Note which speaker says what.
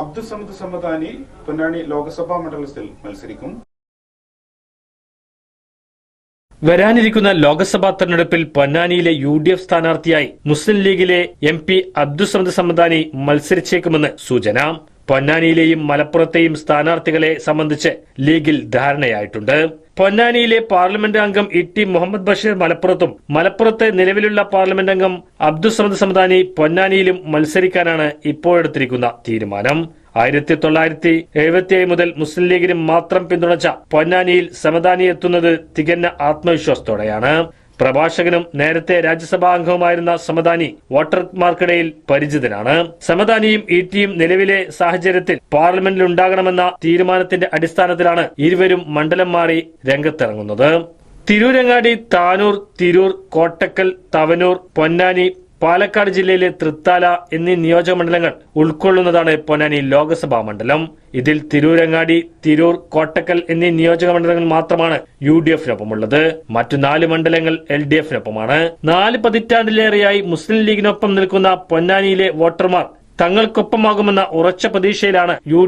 Speaker 1: അബ്ദുൾ സമദ് സമദാനി പൊന്നാനി ലോക്സഭാ മണ്ഡലത്തിൽ മത്സരിക്കും.
Speaker 2: വരാനിരിക്കുന്ന ലോക്സഭാ തെരഞ്ഞെടുപ്പിൽ പൊന്നാനിയിലെ യു ഡി എഫ് സ്ഥാനാർത്ഥിയായി മുസ്ലിം ലീഗിലെ എം പി അബ്ദുസമദ് സമദാനി മത്സരിച്ചേക്കുമെന്ന് സൂചന. പൊന്നാനിയിലെയും മലപ്പുറത്തെയും സ്ഥാനാർത്ഥികളെ സംബന്ധിച്ച് ലീഗിൽ ധാരണയായിട്ടുണ്ട്. പൊന്നാനിയിലെ പാർലമെന്റ് അംഗം ഇ ടി മുഹമ്മദ് ബഷീർ മലപ്പുറത്തും മലപ്പുറത്തെ നിലവിലുള്ള പാർലമെന്റ് അംഗം അബ്ദുസമദ് സമദാനി പൊന്നാനിയിലും മത്സരിക്കാനാണ് ഇപ്പോഴെടുത്തിരിക്കുന്ന തീരുമാനം. ആയിരത്തി തൊള്ളായിരത്തി എഴുപത്തിയേഴ് മുതൽ മുസ്ലിം ലീഗിന് മാത്രം പിന്തുണച്ച പൊന്നാനിയിൽ സമദാനി എത്തുന്നത് തികഞ്ഞ ആത്മവിശ്വാസത്തോടെയാണ്. പ്രഭാഷകനും നേരത്തെ രാജ്യസഭാ അംഗവുമായിരുന്ന സമദാനി വോട്ടർമാർക്കിടയിൽ പരിചിതനാണ്. സമദാനിയും ഇ ടിയും നിലവിലെ സാഹചര്യത്തിൽ പാർലമെന്റിൽ ഉണ്ടാകണമെന്ന തീരുമാനത്തിന്റെ അടിസ്ഥാനത്തിലാണ് ഇരുവരും മണ്ഡലം മാറി രംഗത്തിറങ്ങുന്നത്. തിരൂരങ്ങാടി താനൂർ തിരൂർ കോട്ടക്കൽ തവനൂർ പൊന്നാനി പാലക്കാട് ജില്ലയിലെ തൃത്താല എന്നീ നിയോജക മണ്ഡലങ്ങൾ ഉൾക്കൊള്ളുന്നതാണ് പൊന്നാനി ലോക്സഭാ മണ്ഡലം. ഇതിൽ തിരൂരങ്ങാടി തിരൂർ കോട്ടക്കൽ എന്നീ നിയോജക മണ്ഡലങ്ങൾ മാത്രമാണ് യു ഡി എഫിനൊപ്പമുള്ളത് മറ്റു നാല് മണ്ഡലങ്ങൾ എൽ ഡി എഫിനൊപ്പമാണ് നാല് പതിറ്റാണ്ടിലേറെയായി മുസ്ലിം ലീഗിനൊപ്പം നിൽക്കുന്ന പൊന്നാനിയിലെ വോട്ടർമാർ തങ്ങൾക്കൊപ്പമാകുമെന്ന ഉറച്ച പ്രതീക്ഷയിലാണ് യു